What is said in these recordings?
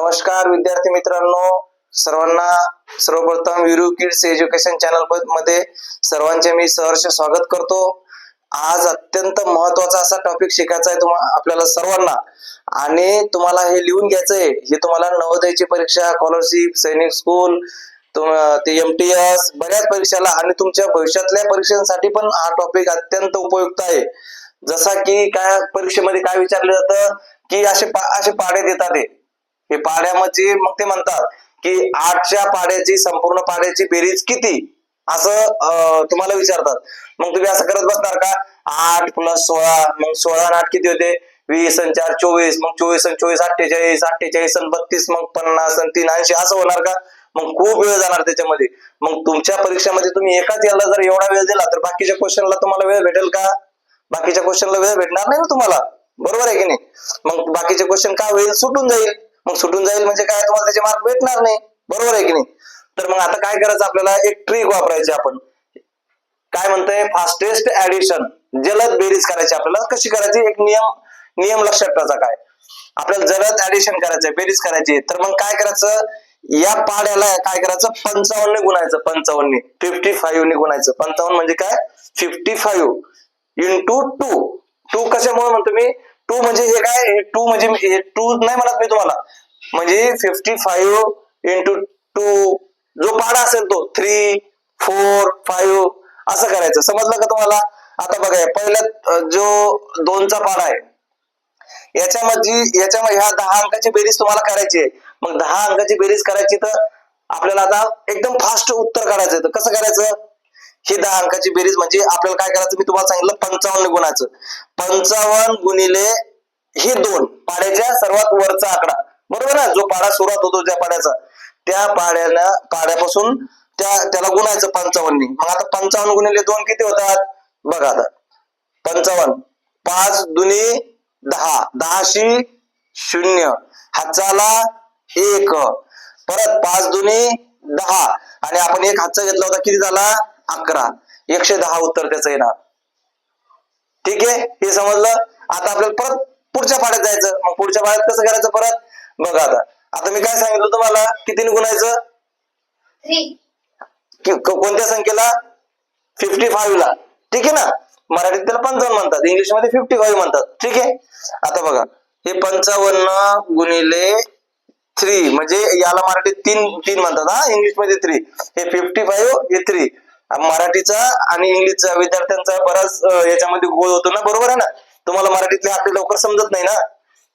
नमस्कार विद्यार्थी मित्रांनो. सर्वांना सर्वप्रथम विरू किड्स एज्युकेशन चॅनलमध्ये सर्वांचे मी सहर्ष स्वागत करतो. आज अत्यंत महत्त्वाचा असा टॉपिक शिकायचा आहे तुम्हाला आपल्याला सर्वांना. आणि तुम्हाला हे लिहून घ्यायचं आहे हे तुम्हाला नवोदयची परीक्षा स्कॉलरशिप सैनिक स्कूल ते एम टी एस बऱ्याच परीक्षाला आणि तुमच्या भविष्यातल्या परीक्षांसाठी पण हा टॉपिक अत्यंत उपयुक्त आहे. जसा की काय परीक्षेमध्ये काय विचारलं जातं की असे पा- असे पाडे देतात हे पाड्यामध्ये मग ते म्हणतात की आठच्या पाड्याची संपूर्ण पाड्याची बेरीज किती? असं तुम्हाला विचारतात. मग तुम्ही असं करत बसणार का? आठ प्लस सोळा मग सोळा आणि आठ किती होते? वीस आणि चार चोवीस. मग चोवीस आणि चोवीस अठ्ठेचाळीस. अठ्ठेचाळीस आणि बत्तीस मग पन्नास आणि तीन. ऐंशी. असं होणार का? मग खूप वेळ जाणार त्याच्यामध्ये. मग तुमच्या परीक्षेमध्ये तुम्ही एकाच याला जर एवढा वेळ दिला तर बाकीच्या क्वेश्चनला तुम्हाला वेळ भेटेल का? बाकीच्या क्वेश्चनला वेळ भेटणार नाही ना तुम्हाला? बरोबर आहे की नाही? मग बाकीचे क्वेश्चन काय होईल? सुटून जाईल. मग सुटून जाईल म्हणजे काय? तुम्हाला त्याचे मार्क भेटणार नाही. बरोबर आहे की नाही? तर मग आता काय करायचं आपल्याला? एक ट्रिक वापरायची आपण. काय म्हणतंय? फास्टेस्ट ऍडिशन जलद बेरीज करायची आपल्याला. कशी करायची? एक नियम नियम लक्षात ठेवायचा काय? आपल्याला जलद ऍडिशन करायचंय बेरीज करायची तर मग काय करायचं? या पाड्याला काय करायचं? पंचावन्न गुणायचं पंचावन्न. फिफ्टी फाईव्ह ने गुणायचं. पंचावन्न म्हणजे काय? Fifty five into two two कशामुळे म्हणतो मी? टू म्हणजे हे काय? हे टू म्हणजे टू नाही म्हणत मी तुम्हाला. म्हणजे फिफ्टी फाईव्ह इंटू टू जो पाडा असेल तो थ्री फोर फाईव्ह असं करायचं. समजलं का तुम्हाला? आता बघा पहिल्या जो दोनचा पाडा आहे याच्यामध्ये याच्यामध्ये ह्या दहा अंकाची बेरीज तुम्हाला करायची आहे. मग दहा अंकाची बेरीज करायची तर आपल्याला आता एकदम फास्ट उत्तर काढायचं तर कसं करायचं? ही दहा अंकाची बेरीज म्हणजे आपल्याला काय करायचं? मी तुम्हाला सांगितलं पंचावन्न गुणाचं. पंचावन्न गुणिले हे दोन. पाड्याच्या सर्वात वरचा आकडा. बरोबर ना? जो पाडा सुरुवात होतो त्या पाड्याचा. त्या पाड्याला पाड्यापासून त्या त्याला गुणायचं पंचावन्न. मग आता पंचावन्न गुणिले दोन किती होतात? बघा आता. पंचावन्न. पाच दुनी दहा. दहाशी शून्य. हाताला एक. परत पाच दुनी दहा. आणि आपण एक हातचा घेतला होता. किती झाला? अकरा. एकशे दहा उत्तर त्याचं येणार. ठीक आहे? हे समजलं? आता आपल्याला परत पुढच्या पाड्यात जायचं. मग पुढच्या पाड्यात कसं करायचं परत? बघा आता. आता मी काय सांगितलं तुम्हाला? कितीने गुणायचं कोणत्या संख्येला? फिफ्टी फाईव्ह ला. ठीक आहे ना? मराठीत त्याला पंचावन्न म्हणतात. इंग्लिशमध्ये फिफ्टी फाईव्ह म्हणतात. ठीक आहे? आता बघा. हे पंचावन्न गुणिले थ्री म्हणजे याला मराठीत तीन तीन म्हणतात हा? इंग्लिशमध्ये थ्री हे फिफ्टी फाईव्ह हे थ्री मराठीचा आणि इंग्लिशचा विद्यार्थ्यांचा बराच याच्यामध्ये गोळ होतो ना बरोबर आहे ना? तुम्हाला मराठीतले आपले लवकर समजत नाही ना?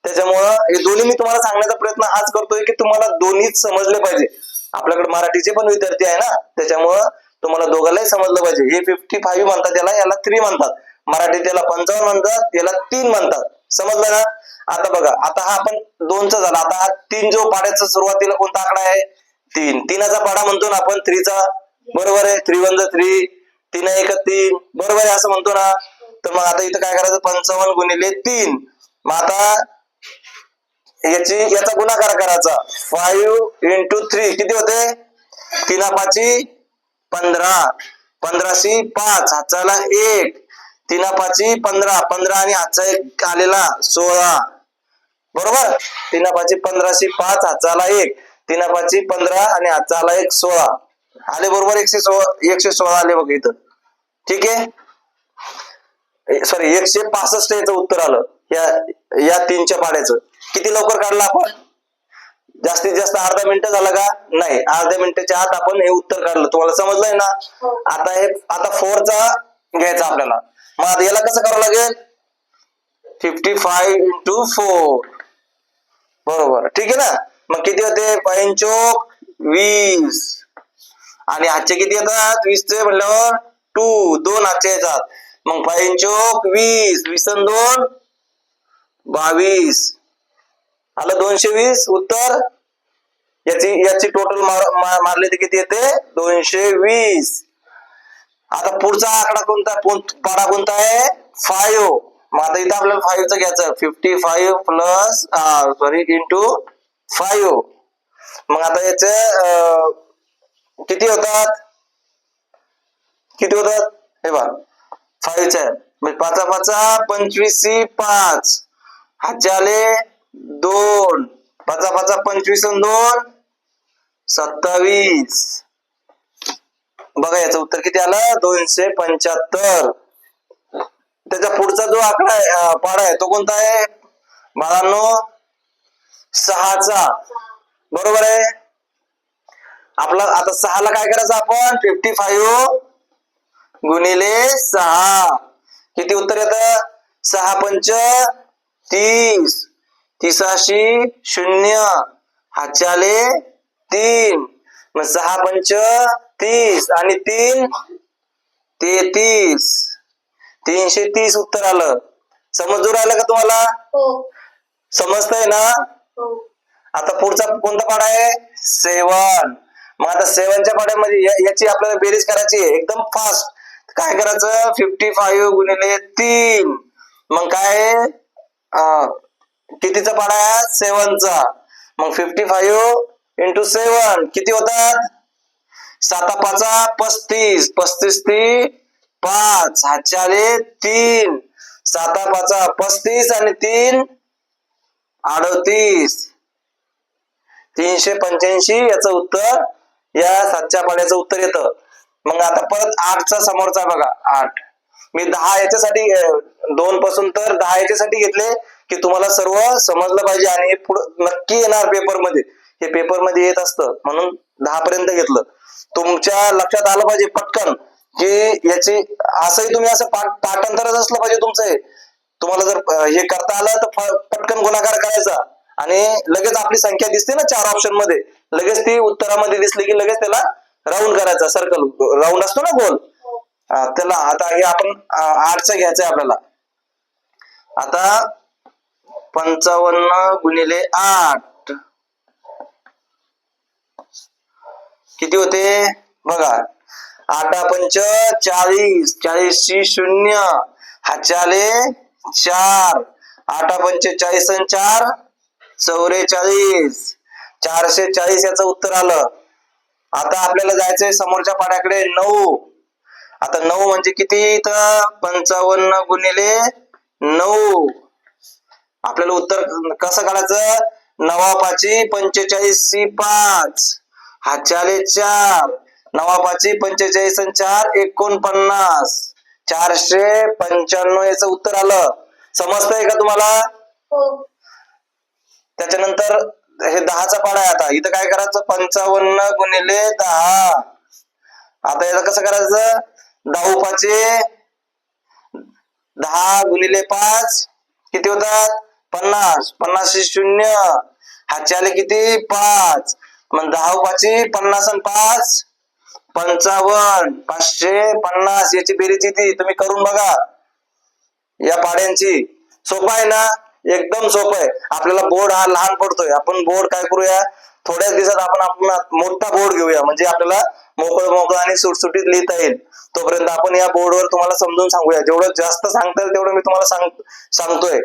त्याच्यामुळं हे दोन्ही मी तुम्हाला सांगण्याचा प्रयत्न आज करतोय की तुम्हाला दोन्हीच समजले पाहिजे. आपल्याकडे मराठीचे पण विद्यार्थी आहे ना? त्याच्यामुळं तुम्हाला दोघांनाही समजलं पाहिजे. हे फिफ्टी फाईव्ह म्हणतात त्याला याला थ्री म्हणतात. मराठीत त्याला पंचावन्न म्हणतात याला तीन म्हणतात. समजलं ना? आता बघा आता हा आपण दोनचा झाला. आता हा तीन जो पाड्याचा सुरुवातीला कोणता आकडा आहे? तीन. तीनाचा पाडा म्हणतो ना आपण थ्रीचा बरोबर आहे थ्री वन थ्री तीन एक तीन. बरोबर आहे असं म्हणतो ना. तर मग आता इथं काय करायचं? पंचावन्न गुणिले तीन. मग आता याची याचा गुणाकार करायचा. फाईव्ह इंटू थ्री किती होते? तीन पाची पंधरा. पंधराशी पाच. हाताला एक. तीन पाची पंधरा. पंधरा आणि हातचा एक आलेला सोळा. बरोबर? तीन पाची पंधराशी पाच. हाताला एक. तीन पाची पंधरा आणि हातचा आला एक सोळा. आले बरोबर एकशे सोळा एकशे सोळा आले बघ इथं. ठीक आहे? सॉरी एकशे पासष्ट याचं उत्तर आलं. या या तीनच्या पाड्याचं. किती लवकर काढलं आपण? जास्तीत जास्त अर्धा मिनिट झालं का? नाही अर्ध्या मिनिटाच्या आत आपण हे उत्तर काढलं. तुम्हाला समजलंय ना? आता हे आता फोरचा घ्यायचा आपल्याला. मग आता याला कसं करावं लागेल? फिफ्टी फाईव्ह इंटू फोर बरोबर. ठीक आहे ना? मग किती होते? पंचोक वीस. आणि आजचे किती येतात? वीसचे म्हणल्यावर टू दोन आजचे येतात. मग फाईन वीस वीस आणि दोन बावीस. आलं दोनशे वीस? उत्तर? याची याची टोटल मारले ते किती येते? दोनशे वीस. आता पुढचा आकडा कोणता? पाडा कोणता आहे? फाईव्ह. मग आता इथं आपल्याला फाईव्हचं घ्यायचं fifty five plus sorry into five. मग आता याच किती होतात? किती होतात? हे बघ. फाईव्हच्या म्हणजे पाचा पाचा पंचवीस पाच. हातचे आले दोन. पाचा पाचा पंचवीस दोन सत्तावीस. बघा याचं उत्तर किती आलं? दोनशे पंच्याहत्तर. त्याचा पुढचा जो आकडा आहे पाडा आहे तो कोणता आहे? बाळांनो सहाचा. बरोबर आहे? आपला आता सहाला काय करायचं आपण? फिफ्टी फाईव्ह गुणिले सहा. किती उत्तर येत? सहा पंच तीस. तिसाशी शून्य. हाच्याले तीन. मग सहा पंच तीस आणि तीन तेहतीस. तीनशे तीस उत्तर आलं. समजून राहिलं का तुम्हाला? हो. समजतंय ना? हो. आता पुढचा कोणता पाडा आहे? सेवन. मग आता सेवनच्या पाड्यामध्ये याची आपल्याला बेरीज करायची आहे. एकदम फास्ट काय करायचं? फिफ्टी फाईव्ह गुणिले तीन. मग काय? कितीचा पाडा आहे? सेवनचा. मग फिफ्टी फाईव्ह इंटू सेवन किती होतात? साता पाचा पस्तीस. पस्तीस ती पाच. हातच्याले तीन. साता पाचा पस्तीस आणि तीन अडतीस. तीनशे पंच्याऐंशी याचं उत्तर या सातच्या पाड्याचं उत्तर येतं. मग आता परत आठचा समोरचा बघा आठ. मी दहा याच्यासाठी दोन पासून तर दहा याच्यासाठी घेतले की तुम्हाला सर्व समजलं पाहिजे आणि पुढं नक्की येणार पेपरमध्ये हे पेपरमध्ये येत असतं. म्हणून दहा पर्यंत घेतलं. तुमच्या लक्षात आलं पाहिजे पटकन की याची असंही तुम्ही असं पाठ पाठांतरच असलं पाहिजे तुमचं हे. तुम्हाला जर हे करता आलं तर पटकन गुणाकार करायचा. आणि लगेच आपली संख्या दिसते ना चार ऑप्शनमध्ये. लगेच ती उत्तरामध्ये दिसली की लगेच त्याला राऊंड करायचा सर्कल राऊंड असतो ना गोल त्याला आता हे आपण आठचा घ्यायचंय आपल्याला. आता पंचावन्न गुणिले आठ. किती होते? बघा. आठा पंच चाळीस. चाळीसशी शून्य. हाचाले चार. आठा पंच चाळीस आणि चार. चौवेचाळीस चारशे चाळीस याचं उत्तर आलं. आता आपल्याला जायचंय समोरच्या पाड्याकडे नऊ. आता नऊ म्हणजे किती इथं? पंचावन्न गुणिले नऊ. आपल्याला उत्तर कसं काढायचं? नवापाची पंचेचाळीस सी पाच. हाच्याले चार नवापाची पंचेचाळीस आणि चार एकोणपन्नास. चारशे पंच्याण्णव याचं उत्तर आलं. समजतंय का तुम्हाला? हो. त्याच्यानंतर हे दहाचा पाडा आहे आता. इथं काय करायचं? पंचावन्न गुणिले दहा. आता याचं कसं करायचं? दहा उपाचे दहा गुणिले पाच. किती होतात? पन्नास. पन्नासशे शून्य. हातचे किती? पाच. मग दहा पाची पन्नास आणि पाच. पंचावन्न. पाचशे पन्नास. याची बेरीज किती तुम्ही करून बघा. या पाड्यांची. सोपं आहे ना? एकदम सोपं आहे. आपल्याला बोर्ड हा लहान पडतोय. आपण बोर्ड काय करूया? थोड्याच दिवसात आपण आपण मोठा बोर्ड घेऊया. म्हणजे आपल्याला मोकळं मोकळं आणि सुटसुटीत लिहिता येईल. तोपर्यंत आपण या बोर्डवर तुम्हाला समजून सांगूया. जेवढं जास्त सांगता येईल तेवढं मी तुम्हाला सांग सांगतोय.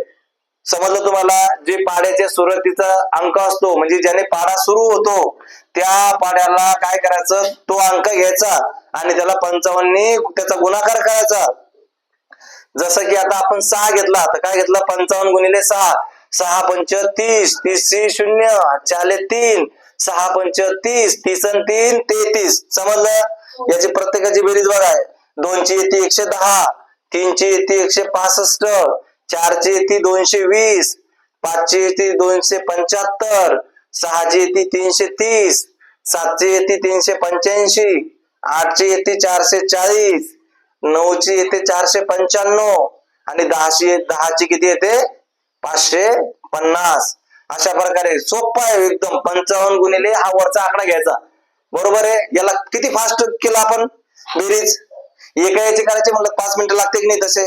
समजलं तुम्हाला? जे पाड्याच्या सुरुवातीचा अंक असतो म्हणजे ज्याने पाडा सुरू होतो त्या पाड्याला काय करायचं? तो अंक घ्यायचा आणि त्याला पंचावन्नी त्याचा गुणाकार करायचा. जसं की आता आपण सहा घेतला तर काय घेतला? पंचावन्न गुणिले सहा. सहा पंच तीस. तीस शून्य चाले तीन. सहा पंच तीस. तीस आणि तीन तेहतीस. समजलं? याची प्रत्येकाची बेरीज बघा दोनची येते एकशे दहा. तीनची येते एकशे पासष्ट. चारची येते दोनशे वीस. पाचची येते दोनशे पंच्याहत्तर. सहाची येते तीनशे तीस. सातची येते तीनशे पंच्याऐंशी. आठची येते चारशे चाळीस. नऊची येते चारशे पंच्याण्णव आणि दहाशे दहाची किती येते? पाचशे पन्नास. अशा प्रकारे सोपं आहे एकदम. पंचावन्न गुणिले हा वरचा आकडा घ्यायचा. बरोबर आहे? याला किती फास्ट केला आपण? बेरीज. एका याची करायची म्हणलं पाच मिनिटं लागते की नाही तसे?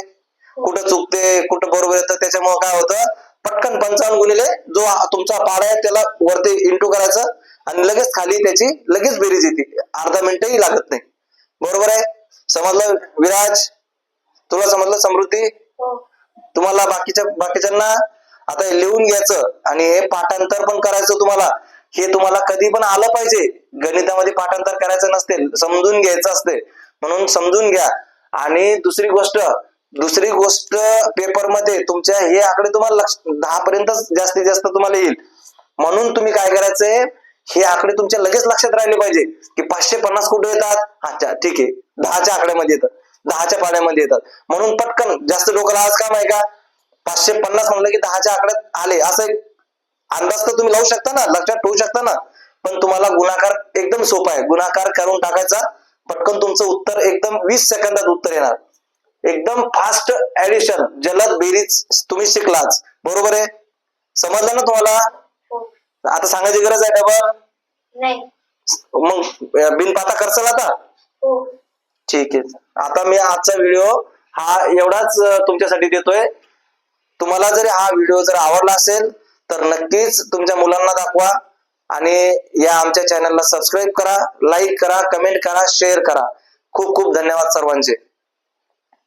कुठं चुकते कुठं बरोबर येतं त्याच्यामुळे काय होतं? पटकन पंचावन्न गुणिले जो तुमचा पाडा आहे त्याला वरती इंटू करायचं आणि लगेच खाली त्याची लगेच बेरीज येते. अर्धा मिनिटही लागत नाही. बरोबर आहे? समजलं? विराज तुला समजलं समृद्धी? हो. तुम्हाला बाकीच्या बाकीच्यांना आता हे लिहून घ्यायचं आणि हे पाठांतर पण करायचं तुम्हाला. हे तुम्हाला कधी पण आलं पाहिजे. गणितामध्ये पाठांतर करायचं नसते समजून घ्यायचं असते. म्हणून समजून घ्या. आणि दुसरी गोष्ट दुसरी गोष्ट पेपरमध्ये तुमच्या हे आकडे तुम्हाला लक्ष दहा पर्यंत जास्तीत जास्त तुम्हाला येईल. म्हणून तुम्ही काय करायचंय? हे आकडे तुमच्या लगेच लक्षात राहिले पाहिजे की पाचशे पन्नास कुठे येतात? अच्छा ठीक आहे. दहाच्या आकड्यामध्ये येतात. दहाच्या पाड्यामध्ये येतात. म्हणून पटकन जास्त डोकं आज काम आहे का? पाचशे पन्नास म्हणलं की दहाच्या आकड्यात आले. असं एक अंदाज तर तुम्ही लावू शकता ना लक्षात ठेवू शकता ना. पण तुम्हाला गुणाकार एकदम सोपा आहे. गुणाकार करून टाकायचा. पटकन तुमचं उत्तर एकदम वीस सेकंदात उत्तर येणार. एकदम फास्ट ऍडिशन जलद बेरीज तुम्ही शिकलाच बरोबर आहे? समजलं ना तुम्हाला? आता सांगायची गरज आहे डबल नाही. मग अं, बिनपाता करसाल आता? हो. ठीक आहे. आता मी आजचा व्हिडिओ हा एवढाच तुमच्यासाठी देतोय. तुम्हाला जरी हा व्हिडिओ जर आवडला असेल तर नक्कीच तुमच्या मुलांना दाखवा आणि या आमच्या चॅनलला सबस्क्राईब करा लाईक करा कमेंट करा शेअर करा. खूप खूप धन्यवाद सर्वांचे.